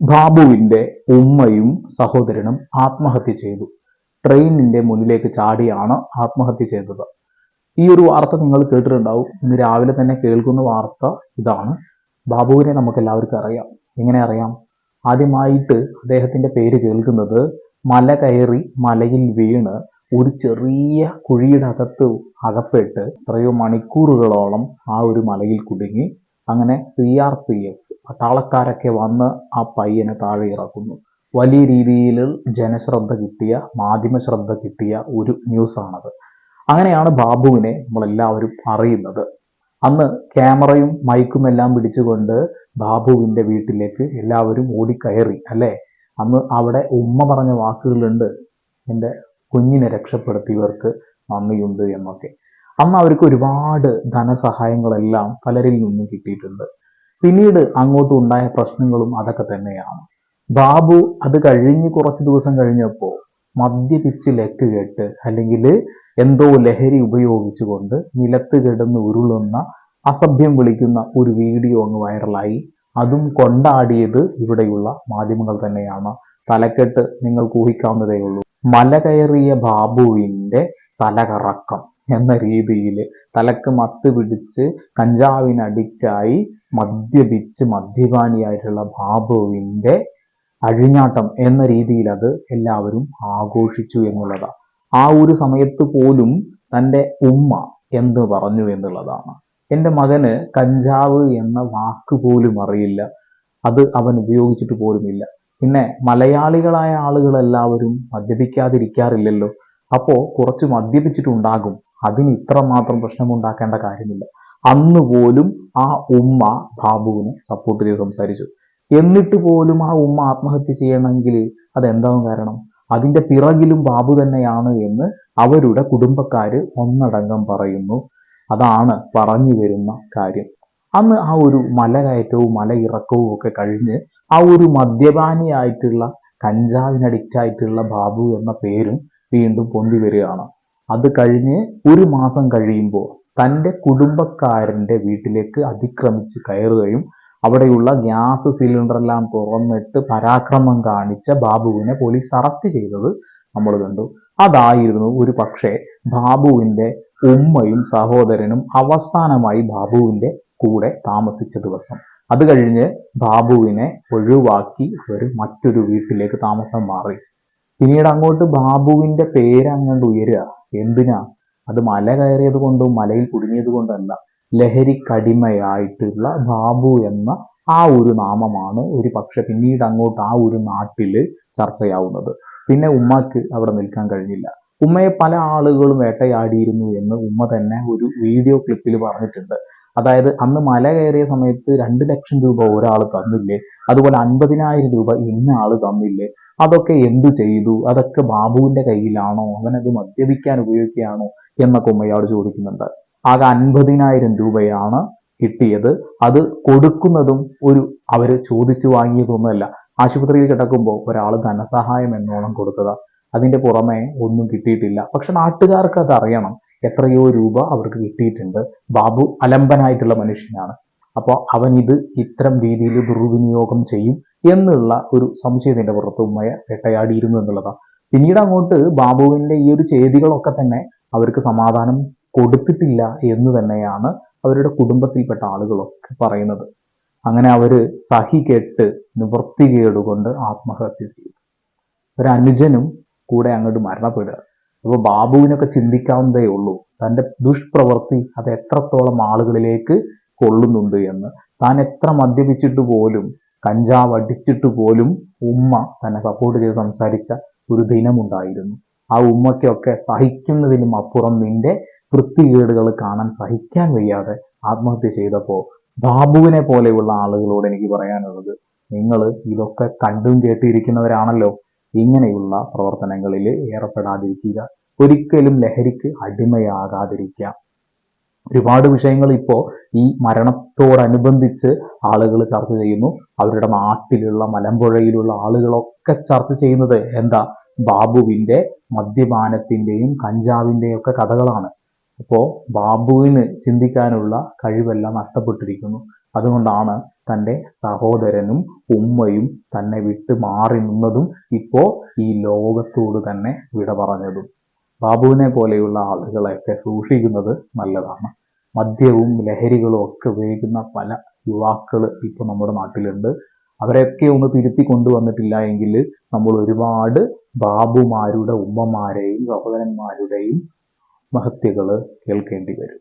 ബാബുവിന്റെ ഉമ്മയും സഹോദരനും ആത്മഹത്യ ചെയ്തു. ട്രെയിനിന്റെ മുന്നിലേക്ക് ചാടിയാണ് ആത്മഹത്യ ചെയ്തത്. ഈ ഒരു വാർത്ത നിങ്ങൾ കേട്ടിട്ടുണ്ടാവും. ഇന്ന് രാവിലെ തന്നെ കേൾക്കുന്ന വാർത്ത ഇതാണ്. ബാബുവിനെ നമുക്ക് എല്ലാവർക്കും അറിയാം. എങ്ങനെ അറിയാം? ആദ്യമായിട്ട് അദ്ദേഹത്തിന്റെ പേര് കേൾക്കുന്നത് മല കയറി മലയിൽ വീണ് ഒരു ചെറിയ കുഴിയുടെ അകത്ത് അകപ്പെട്ട് എത്രയോ മണിക്കൂറുകളോളം ആ ഒരു മലയിൽ കുടുങ്ങി. അങ്ങനെ സി ആർ പി എഫ് പട്ടാളക്കാരൊക്കെ വന്ന് ആ പയ്യനെ താഴെ ഇറക്കുന്നു. വലിയ രീതിയിൽ ജനശ്രദ്ധ കിട്ടിയ മാധ്യമ ശ്രദ്ധ കിട്ടിയ ഒരു ന്യൂസാണത് അങ്ങനെയാണ് ബാബുവിനെ നമ്മളെല്ലാവരും അറിയുന്നത്. അന്ന് ക്യാമറയും മൈക്കും എല്ലാം പിടിച്ചുകൊണ്ട് ബാബുവിന്റെ വീട്ടിലേക്ക് എല്ലാവരും ഓടിക്കയറി അല്ലേ? അന്ന് അവിടെ ഉമ്മ പറഞ്ഞ വാക്കുകളുണ്ട് എന്റെ കുഞ്ഞിനെ രക്ഷപ്പെടുത്തിയവർക്ക് നന്ദിയുണ്ട് എന്നൊക്കെ. അന്ന് അവർക്ക് ഒരുപാട് ധനസഹായങ്ങളെല്ലാം പലരിൽ നിന്നും കിട്ടിയിട്ടുണ്ട്. പിന്നീട് അങ്ങോട്ടും ഉണ്ടായ പ്രശ്നങ്ങളും അതൊക്കെ തന്നെയാണ്. ബാബു അത് കഴിഞ്ഞ് കുറച്ച് ദിവസം കഴിഞ്ഞപ്പോൾ മദ്യപിച്ച് ലക്ക് കേട്ട് അല്ലെങ്കിൽ എന്തോ ലഹരി ഉപയോഗിച്ചുകൊണ്ട് നിലത്ത് കിടന്ന് ഉരുളുന്ന അസഭ്യം വിളിക്കുന്ന ഒരു വീഡിയോ അങ്ങ് വൈറലായി. അതും കൊണ്ടാടിയത് ഇവിടെയുള്ള മാധ്യമങ്ങൾ തന്നെയാണ്. തലക്കെട്ട് നിങ്ങൾക്ക് ഊഹിക്കാവുന്നതേ ഉള്ളൂ. മല കയറിയ ബാബുവിന്റെ തലകറക്കം. എന്ന രീതിയിൽ തലക്ക് മത്ത് പിടിച്ച് കഞ്ചാവിനടിക്റ്റായി മദ്യപിച്ച് മദ്യപാനിയായിട്ടുള്ള ബാബുവിന്റെ അഴിഞ്ഞാട്ടം എന്ന രീതിയിൽ അത് എല്ലാവരും ആഘോഷിച്ചു എന്നുള്ളതാണ് ആ ഒരു സമയത്ത് പോലും തന്റെ ഉമ്മ എന്ത് പറഞ്ഞു എന്നുള്ളതാണ്. എന്റെ മകന് കഞ്ചാവ് എന്ന വാക്ക് പോലും അറിയില്ല. അത് അവൻ ഉപയോഗിച്ചിട്ട് പോലുമില്ല. പിന്നെ മലയാളികളായ ആളുകളെല്ലാവരും മദ്യപിക്കാതിരിക്കാറില്ലല്ലോ. അപ്പോൾ കുറച്ച് മദ്യപിച്ചിട്ടുണ്ടാകും. അതിന് ഇത്രമാത്രം പ്രശ്നമുണ്ടാക്കേണ്ട കാര്യമില്ല. അന്ന് പോലും ആ ഉമ്മ ബാബുവിനെ സപ്പോർട്ട് ചെയ്ത് സംസാരിച്ചു. എന്നിട്ട് പോലും ആ ഉമ്മ ആത്മഹത്യ ചെയ്യണമെങ്കിൽ അതെന്താവും കാരണം? അതിന്റെ പിറകിലും ബാബു തന്നെയാണ് എന്ന് അവരുടെ കുടുംബക്കാര് ഒന്നടങ്കം പറയുന്നു. അതാണ് പറഞ്ഞു വരുന്ന കാര്യം. അന്ന് ആ ഒരു മലകയറ്റവും മലയിറക്കവും ഒക്കെ കഴിഞ്ഞ് ആ ഒരു മദ്യപാനിയായിട്ടുള്ള കഞ്ചാവിനഡിക്റ്റായിട്ടുള്ള ബാബു എന്ന പേരും വീണ്ടും പൊന്തി വരികയാണ്. അത് കഴിഞ്ഞ് ഒരു മാസം കഴിയുമ്പോൾ തന്റെ കുടുംബക്കാരന്റെ വീട്ടിലേക്ക് അതിക്രമിച്ച് കയറുകയും അവിടെയുള്ള ഗ്യാസ് സിലിണ്ടറെല്ലാം തുറന്നിട്ട് പരാക്രമം കാണിച്ച ബാബുവിനെ പോലീസ് അറസ്റ്റ് ചെയ്തത് നമ്മൾ കണ്ടു. അതായിരുന്നു ഒരു പക്ഷേ ബാബുവിന്റെ ഉമ്മയും സഹോദരനും അവസാനമായി ബാബുവിന്റെ കൂടെ താമസിച്ച ദിവസം. അത് കഴിഞ്ഞ് ബാബുവിനെ ഒഴിവാക്കി അവർ മറ്റൊരു വീട്ടിലേക്ക് താമസം മാറി. പിന്നീട് അങ്ങോട്ട് ബാബുവിന്റെ പേര് അങ്ങോട്ട് ഉയരുക. എന്തിനാ? അത് മല കയറിയത് കൊണ്ടും മലയിൽ കുടുങ്ങിയത് കൊണ്ടല്ല. ലഹരിക്കടിമയായിട്ടുള്ള ബാബു എന്ന ആ ഒരു നാമമാണ് ഒരു പക്ഷെ പിന്നീട് അങ്ങോട്ട് ആ ഒരു നാട്ടിൽ ചർച്ചയാവുന്നത്. പിന്നെ ഉമ്മക്ക് അവിടെ നിൽക്കാൻ കഴിഞ്ഞില്ല. ഉമ്മയെ പല ആളുകളും വേട്ടയാടിയിരുന്നു എന്ന് ഉമ്മ തന്നെ ഒരു വീഡിയോ ക്ലിപ്പിൽ പറഞ്ഞിട്ടുണ്ട്. അതായത് അന്ന് മല കയറിയ സമയത്ത് രണ്ട് ലക്ഷം രൂപ ഒരാൾ തന്നില്ലേ? അതുപോലെ അൻപതിനായിരം രൂപ ഇന്ന ആൾ തന്നില്ലേ? അതൊക്കെ എന്ത് ചെയ്തു? അതൊക്കെ ബാബുവിന്റെ കയ്യിലാണോ? അവനത് മദ്യപിക്കാൻ ഉപയോഗിക്കുകയാണോ? എന്നൊക്കെ ഉമ്മയോട് ചോദിക്കുന്നുണ്ട്. ആകെ അൻപതിനായിരം രൂപയാണ് കിട്ടിയത്. അത് കൊടുക്കുന്നതും ഒരു അവർ ചോദിച്ചു വാങ്ങിയതൊന്നുമല്ല. ആശുപത്രിയിൽ കിടക്കുമ്പോൾ ഒരാൾ ധനസഹായം എന്നോണം കൊടുത്തതാ. അതിന്റെ പുറമെ ഒന്നും കിട്ടിയിട്ടില്ല. പക്ഷെ നാട്ടുകാർക്ക് അത് അറിയണം എത്രയോ രൂപ അവർക്ക് കിട്ടിയിട്ടുണ്ട്. ബാബു അലമ്പനായിട്ടുള്ള മനുഷ്യനാണ്. അപ്പോൾ അവൻ ഇത് ഇത്തരം രീതിയിൽ ദുർവിനിയോഗം ചെയ്യും എന്നുള്ള ഒരു സംശയത്തിന്റെ പുറത്ത് ഉമ്മയെ വേട്ടയാടിയിരുന്നു എന്നുള്ളതാണ്. പിന്നീട് അങ്ങോട്ട് ബാബുവിന്റെ ഈ ഒരു ചെയ്തികളൊക്കെ തന്നെ അവർക്ക് സമാധാനം കൊടുത്തിട്ടില്ല എന്ന് തന്നെയാണ് അവരുടെ കുടുംബത്തിൽപ്പെട്ട ആളുകളൊക്കെ പറയുന്നത്. അങ്ങനെ അവർ സഹി കെട്ട് നിവൃത്തികേടുകൊണ്ട് ആത്മഹത്യ ചെയ്തു. ഒരു അനുജനും കൂടെ അങ്ങോട്ട് മരണപ്പെടുക അപ്പോൾ ബാബുവിനൊക്കെ ചിന്തിക്കാവുന്നതേ ഉള്ളൂ. തന്റെ ദുഷ്പ്രവൃത്തി അത് എത്രത്തോളം ആളുകളിലേക്ക് കൊള്ളുന്നുണ്ട് എന്ന്. താൻ എത്ര മദ്യപിച്ചിട്ട് പോലും കഞ്ചാവ് അടിച്ചിട്ട് പോലും ഉമ്മ തന്നെ സപ്പോർട്ട് ചെയ്ത് സംസാരിച്ച ഒരു ദിനമുണ്ടായിരുന്നു. ആ ഉമ്മയ്ക്കൊക്കെ സഹിക്കുന്നതിനും അപ്പുറം നിന്റെ വൃത്തികേടുകൾ കാണാൻ സഹിക്കാൻ വയ്യാതെ ആത്മഹത്യ ചെയ്തപ്പോൾ ബാബുവിനെ പോലെയുള്ള ആളുകളോട് എനിക്ക് പറയാനുള്ളത് നിങ്ങൾ ഇതൊക്കെ കണ്ടും കേട്ടിരിക്കുന്നവരാണല്ലോ. ഇങ്ങനെയുള്ള പ്രവർത്തനങ്ങളിൽ ഏർപ്പെടാതിരിക്കുക. ഒരിക്കലും ലഹരിക്ക് അടിമയാകാതിരിക്കുക. ഒരുപാട് വിഷയങ്ങൾ ഇപ്പോൾ ഈ മരണത്തോടനുബന്ധിച്ച് ആളുകൾ ചർച്ച ചെയ്യുന്നു. അവരുടെ നാട്ടിലുള്ള മലമ്പുഴയിലുള്ള ആളുകളൊക്കെ ചർച്ച ചെയ്യുന്നത് എന്താ? ബാബുവിന്റെ മദ്യപാനത്തിന്റെയും കഞ്ചാവിന്റെയും ഒക്കെ കഥകളാണ്. അപ്പോൾ ബാബുവിന് ചിന്തിക്കാനുള്ള കഴിവെല്ലാം നഷ്ടപ്പെട്ടിരിക്കുന്നു. അതുകൊണ്ടാണ് തന്റെ സഹോദരനും ഉമ്മയും തന്നെ വിട്ട് മാറി നിന്നതും ഇപ്പോൾ ഈ ലോകത്തോട് തന്നെ വിട പറഞ്ഞതും. ബാബുവിനെ പോലെയുള്ള ആളുകളെയൊക്കെ സൂക്ഷിക്കുന്നത് നല്ലതാണ്. മദ്യവും ലഹരികളും ഒക്കെ ഉപയോഗിക്കുന്ന പല യുവാക്കൾ ഇപ്പോൾ നമ്മുടെ നാട്ടിലുണ്ട്. അവരെയൊക്കെ ഒന്ന് തിരുത്തി കൊണ്ടുവന്നിട്ടില്ല എങ്കിൽ നമ്മൾ ഒരുപാട് ബാബുമാരുടെ ഉമ്മമാരെയും സഹോദരന്മാരുടെയും മഹത്യകൾ കേൾക്കേണ്ടി വരും.